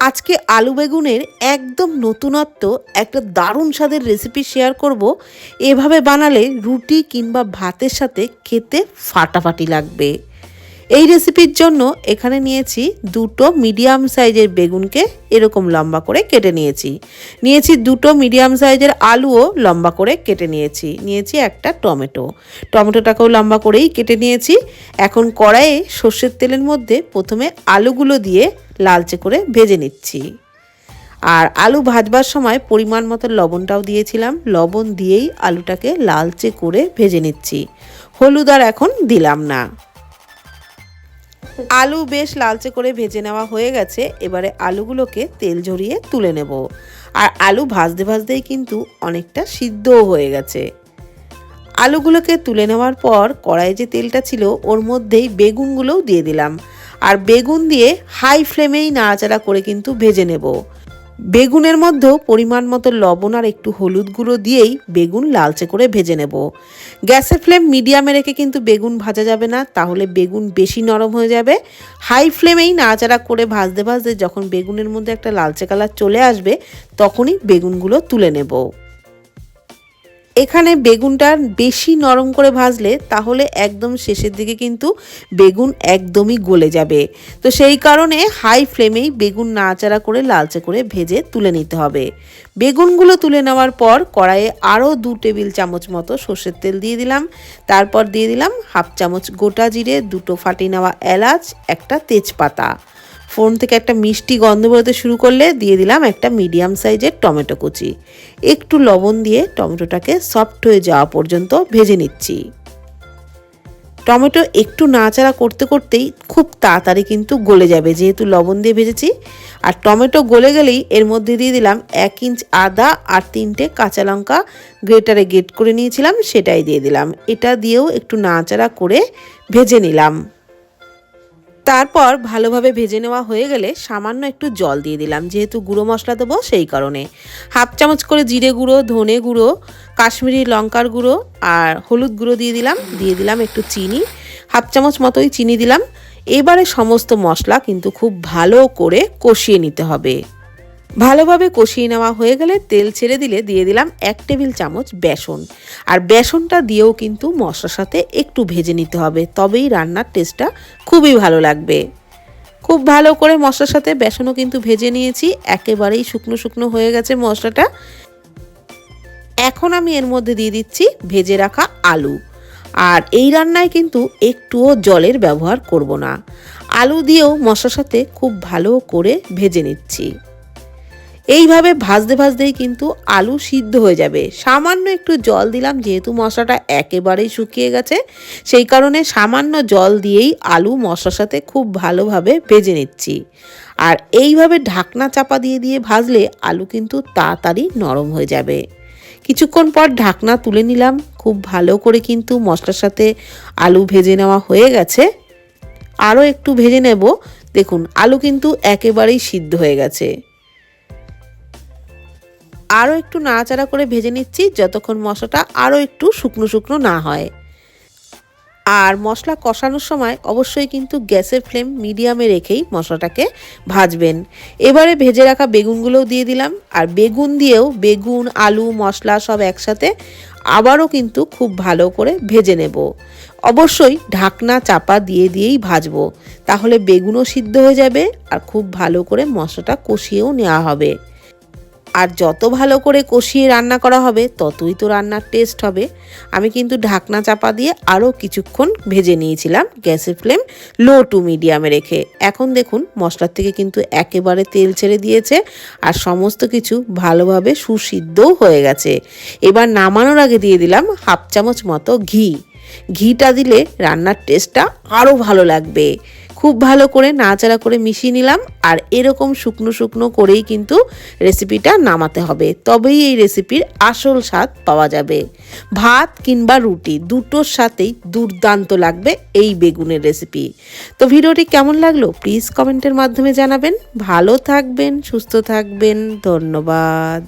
আজকে আলু বেগুনের একদম নতুনত্ব একটা দারুণ স্বাদের রেসিপি শেয়ার করব। এভাবে বানালে রুটি কিংবা ভাতের সাথে খেতে ফাটাফাটি লাগবে। এই রেসিপির জন্য এখানে নিয়েছি দুটো মিডিয়াম সাইজের বেগুনকে এরকম লম্বা করে কেটে নিয়েছি। নিয়েছি দুটো মিডিয়াম সাইজের আলুও লম্বা করে কেটে নিয়েছি। নিয়েছি একটা টমেটো। টমেটোটাকেও লম্বা করেই কেটে নিয়েছি। এখন কড়াইয়ে সর্ষের তেলের মধ্যে প্রথমে আলুগুলো দিয়ে লালচে করে ভেজে নিচ্ছি। আর আলু ভাজবার সময় পরিমাণ মতো লবণটাও দিয়েছিলাম। লবণ দিয়েই আলুটাকে লালচে করে ভেজে নিচ্ছি। হলুদ আর এখন দিলাম না। আলু বেশ লালচে করে ভেজে নেওয়া হয়ে গেছে, এবারে আলুগুলোকে তেল ঝরিয়ে তুলে নেব। আর আলু ভাজতে ভাজতেই কিন্তু অনেকটা সিদ্ধও হয়ে গেছে। আলুগুলোকে তুলে নেওয়ার পর কড়াইয়ে যে তেলটা ছিল, ওর মধ্যেই বেগুনগুলোও দিয়ে দিলাম। আর বেগুন দিয়ে হাই ফ্লেমেই নাড়াচাড়া করে কিন্তু ভেজে নেব। বেগুনের মধ্যেও পরিমাণ মতো লবণ আর একটু হলুদ গুঁড়ো দিয়েই বেগুন লালচে করে ভেজে নেব। গ্যাসের ফ্লেম মিডিয়ামে রেখে কিন্তু বেগুন ভাজা যাবে না, তাহলে বেগুন বেশি নরম হয়ে যাবে। হাই ফ্লেমেই নাড়াচাড়া করে ভাজতে ভাজতে যখন বেগুনের মধ্যে একটা লালচে কালার চলে আসবে, তখনই বেগুনগুলো তুলে নেব। এখানে বেগুনটা বেশি নরম করে ভাজলে তাহলে একদম শেষের দিকে কিন্তু বেগুন একদমই গলে যাবে। তো সেই কারণে হাই ফ্লেমেই বেগুন নাড়াচাড়া করে লালচে করে ভেজে তুলে নিতে হবে। বেগুনগুলো তুলে নেওয়ার পর কড়াইয়ে আরও দু টেবিল চামচ মতো সর্ষের তেল দিয়ে দিলাম। তারপর দিয়ে দিলাম হাফ চামচ গোটা জিরে, দুটো ফাটিয়ে নেওয়া এলাচ, একটা তেজপাতা। ফোন থেকে একটা মিষ্টি গন্ধ বেরোতে শুরু করলে দিয়ে দিলাম একটা মিডিয়াম সাইজের টমেটো কুচি। একটু লবণ দিয়ে টমেটোটাকে সফট হয়ে যাওয়া পর্যন্ত ভেজে নিচ্ছি। টমেটো একটু নাড়াচাড়া করতে করতেই খুব তাড়াতাড়ি কিন্তু গলে যাবে, যেহেতু লবণ দিয়ে ভেজেছি। আর টমেটো গলে গেলেই এর মধ্যে দিয়ে দিলাম এক ইঞ্চ আদা আর তিনটে কাঁচা লঙ্কা গ্রেটারে গ্রেট করে নিয়েছিলাম, সেটাই দিয়ে দিলাম। এটা দিয়েও একটু নাড়াচাড়া করে ভেজে নিলাম। তারপর ভালোভাবে ভেজে নেওয়া হয়ে গেলে সামান্য একটু জল দিয়ে দিলাম, যেহেতু গুঁড়ো মশলা দেবো সেই কারণে। হাফ চামচ করে জিরে গুঁড়ো, ধনে গুঁড়ো, কাশ্মীরি লঙ্কার গুঁড়ো আর হলুদ গুঁড়ো দিয়ে দিলাম দিয়ে দিলাম একটু চিনি। হাফ চামচ মতোই চিনি দিলাম। এবারে সমস্ত মশলা কিন্তু খুব ভালো করে কষিয়ে নিতে হবে। ভালোভাবে কষিয়ে নেওয়া হয়ে গেলে তেল ছেড়ে দিলে দিয়ে দিলাম এক টেবিল চামচ বেসন। আর বেসনটা দিয়েও কিন্তু মশলার সাথে একটু ভেজে নিতে হবে, তবেই রান্নার টেস্টটা খুবই ভালো লাগবে। খুব ভালো করে মশলার সাথে বেসনও কিন্তু ভেজে নিয়েছি, একেবারেই শুকনো শুকনো হয়ে গেছে মশলাটা। এখন আমি এর মধ্যে দিয়ে দিচ্ছি ভেজে রাখা আলু। আর এই রান্নায় কিন্তু একটুও জলের ব্যবহার করব না। আলু দিয়েও মশলার সাথে খুব ভালো করে ভেজে নিচ্ছি। এইভাবে ভাজতে ভাজতেই কিন্তু আলু সিদ্ধ হয়ে যাবে। সামান্য একটু জল দিলাম, যেহেতু মশলাটা একেবারেই শুকিয়ে গেছে, সেই কারণে সামান্য জল দিয়েই আলু মশলার সাথে খুব ভালোভাবে ভেজে নিচ্ছি। আর এইভাবে ঢাকনা চাপা দিয়ে দিয়ে ভাজলে আলু কিন্তু তাড়াতাড়ি নরম হয়ে যাবে। কিছুক্ষণ পর ঢাকনা তুলে নিলাম, খুব ভালো করে কিন্তু মশলার সাথে আলু ভেজে নেওয়া হয়ে গেছে। আরও একটু ভেজে নেব, দেখুন আলু কিন্তু একেবারেই সিদ্ধ হয়ে গেছে। আরও একটু নাড়াচাড়া করে ভেজে নিচ্ছি, যতক্ষণ মশলাটা আরও একটু শুকনো শুকনো না হয়। আর মশলা কষানোর সময় অবশ্যই কিন্তু গ্যাসের ফ্লেম মিডিয়ামে রেখেই মশলাটাকে ভাজবেন। এবারে ভেজে রাখা বেগুনগুলোও দিয়ে দিলাম, আর বেগুন দিয়েও বেগুন, আলু, মশলা সব একসাথে আবারও কিন্তু খুব ভালো করে ভেজে নেব। অবশ্যই ঢাকনা চাপা দিয়ে দিয়েই ভাজবো, তাহলে বেগুনও সিদ্ধ হয়ে যাবে আর খুব ভালো করে মশলাটা কষিয়েও নেওয়া হবে। আর যত ভালো করে কষিয়ে রান্না করা হবে, ততই তো রান্নার টেস্ট হবে। আমি কিন্তু ঢাকনা চাপা দিয়ে আরও কিছুক্ষণ ভেজে নিয়েছিলাম গ্যাসের ফ্লেম লো টু মিডিয়ামে রেখে। এখন দেখুন, মশলার থেকে কিন্তু একেবারে তেল ছেড়ে দিয়েছে আর সমস্ত কিছু ভালোভাবে সুসিদ্ধও হয়ে গেছে। এবার নামানোর আগে দিয়ে দিলাম হাফ চামচ মতো ঘি। ঘিটা দিলে রান্নার টেস্টটা আরও ভালো লাগবে। খুব ভালো করে নাড়াচাড়া করে মিশিয়ে নিলাম আর এরকম শুকনো শুকনো করেই কিন্তু রেসিপিটা নামাতে হবে। তবেই এই রেসিপির আসল স্বাদ পাওয়া যাবে। ভাত কিংবা রুটি দুটোর সাথেই দুর্দান্ত লাগবে এই বেগুনের রেসিপি তো ভিডিওটি কেমন লাগল প্লিজ কমেন্টের মাধ্যমে জানাবেন। ভালো থাকবেন, সুস্থ থাকবেন, ধন্যবাদ।